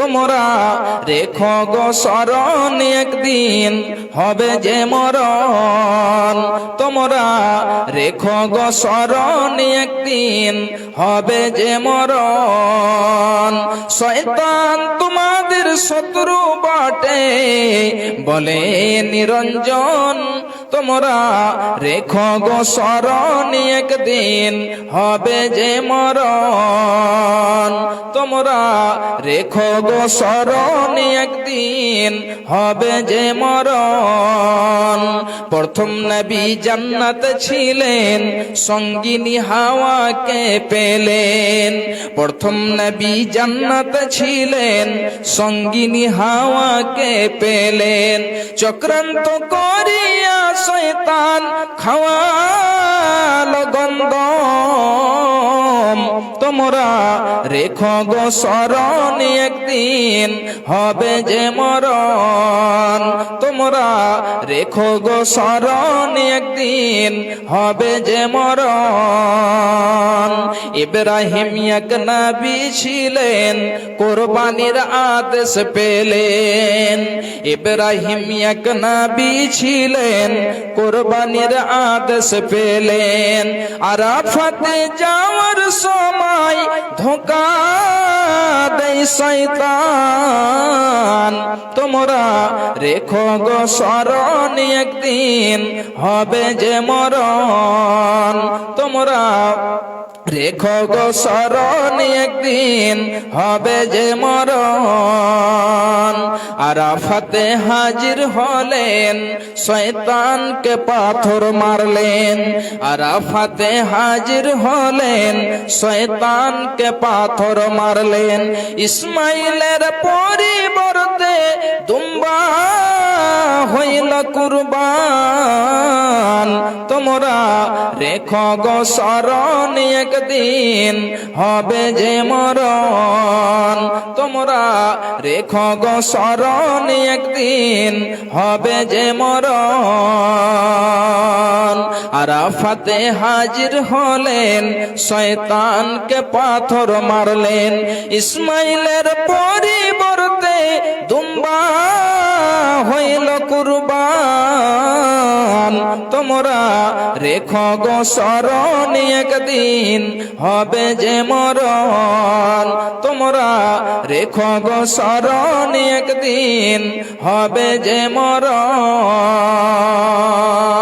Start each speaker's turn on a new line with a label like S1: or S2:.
S1: তোমরা রেখো গো স্মরণ একদিন, হবে যে মরণ। তোমরা রেখো গো স্মরণ একদিন, হবে যে মরণ। শয়তান তোমাদের শত্রু বটে, বলে নিরঞ্জন। তোমরা রেখো গো স্মরণ একদিন, হবে যে মরণ। তোমরা রেখো গো স্মরণ একদিন, হবে যে মরণ। প্রথম নবী জান্নাত ছিলেন, সঙ্গিনী হাওয়াকে পেলেন। প্রথম নবী জান্নাত ছিলেন, সঙ্গিনী হাওয়াকে পেলেন। চক্রান্ত করিয়া শয়তান খাওয়াল। তোমরা রেখো গো স্মরণ একদিন হবে যে মরণ। তোমরা রেখো গো স্মরণ একদিন হবে যে মরণ। ইব্রাহিম এক নবী ছিলেন, কোরবানির আদেশ পেলেন। ইব্রাহিম এক নবী ছিলেন, কোরবানির আদেশ পেলেন। আরাফাতে যাওয়ার সময় ধোকা দেয় শয়তান। তোমরা রেখো গো স্মরণ একদিন হবে যে মরণ। তোমরা রেখো গো স্মরণ একদিন, হবে যে মরণ। আরাফাতে হাজির হলেন, শয়তানকে পাথর মারলেন। আরাফাতে হাজির হলেন, শয়তানকে পাথর মারলেন। ইসমাইলের পরিবর্তে দুম্বা হইল কুরবান রেখো গো একদিন হবে যে মরণ। তোমরা রেখো গো একদিন হবে যে মরণ। আরাফাতে হাজির হলেন, শয়তানকে পাথর মারলেন। ইসমাইলের পরিবর্তে তোমরা রেখো গো শরণ একদিন, হবে যে মরণ। তোমরা রেখো গো শরণ একদিন, হবে যে মরণ।